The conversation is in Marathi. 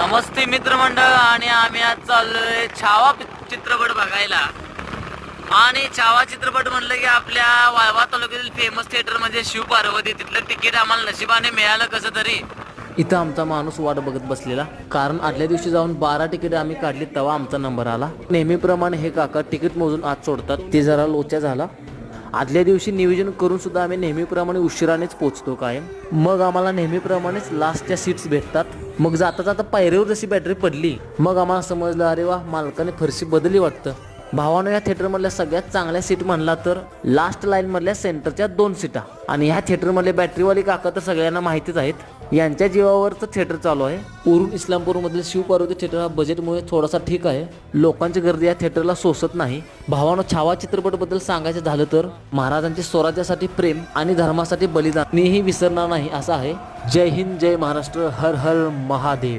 नमस्ते मित्रमंडळ आणि आम्ही आज चाललोय छावा चित्रपट बघायला. आणि छावा चित्रपट म्हणलं की आपल्या वाळवा तालुक्यातील फेमस थिएटर म्हणजे शिव पार्वती. तिथलं तिकीट आम्हाला नशिबाने मिळालं कसं तरी. इथं आमचा माणूस वाट बघत बसलेला. कारण आदल्या दिवशी जाऊन बारा तिकीट आम्ही काढली तेव्हा आमचा नंबर आला. नेहमीप्रमाणे हे काका तिकीट मोजून आत सोडतात. ते जरा लोचा झाला. आदल्या दिवशी नियोजन करून सुद्धा आम्ही नेहमीप्रमाणे उशिरानेच पोचतो कायम. मग आम्हाला नेहमीप्रमाणेच लास्टच्या सीट्स भेटतात. मग जाता जाता पायरीवर जशी बॅटरी पडली मग आम्हाला समजलं अरे वा मालकाने फरशी बदलली वाटतं. भावानं या थिएटरमधल्या सगळ्यात चांगल्या सीट म्हणला तर लास्ट लाईनमधल्या सेंटरच्या दोन सीटा आणि ह्या थिएटरमधले बॅटरीवाले काका तर सगळ्यांना माहितीच आहेत. यांच्या जीवावरचं थिएटर चालू आहे. उरून इस्लामपूरमधील शिवपार्वती थिएटर हा बजेटमुळे थोडासा ठीक आहे. लोकांची गर्दी या थिएटरला सोसत नाही. भावानं छावा चित्रपटबद्दल सांगायचं झालं तर महाराजांचे स्वराज्यासाठी प्रेम आणि धर्मासाठी बलिदान. मीही विसरणार नाही असं आहे. जय हिंद जय महाराष्ट्र हर हर महादेव.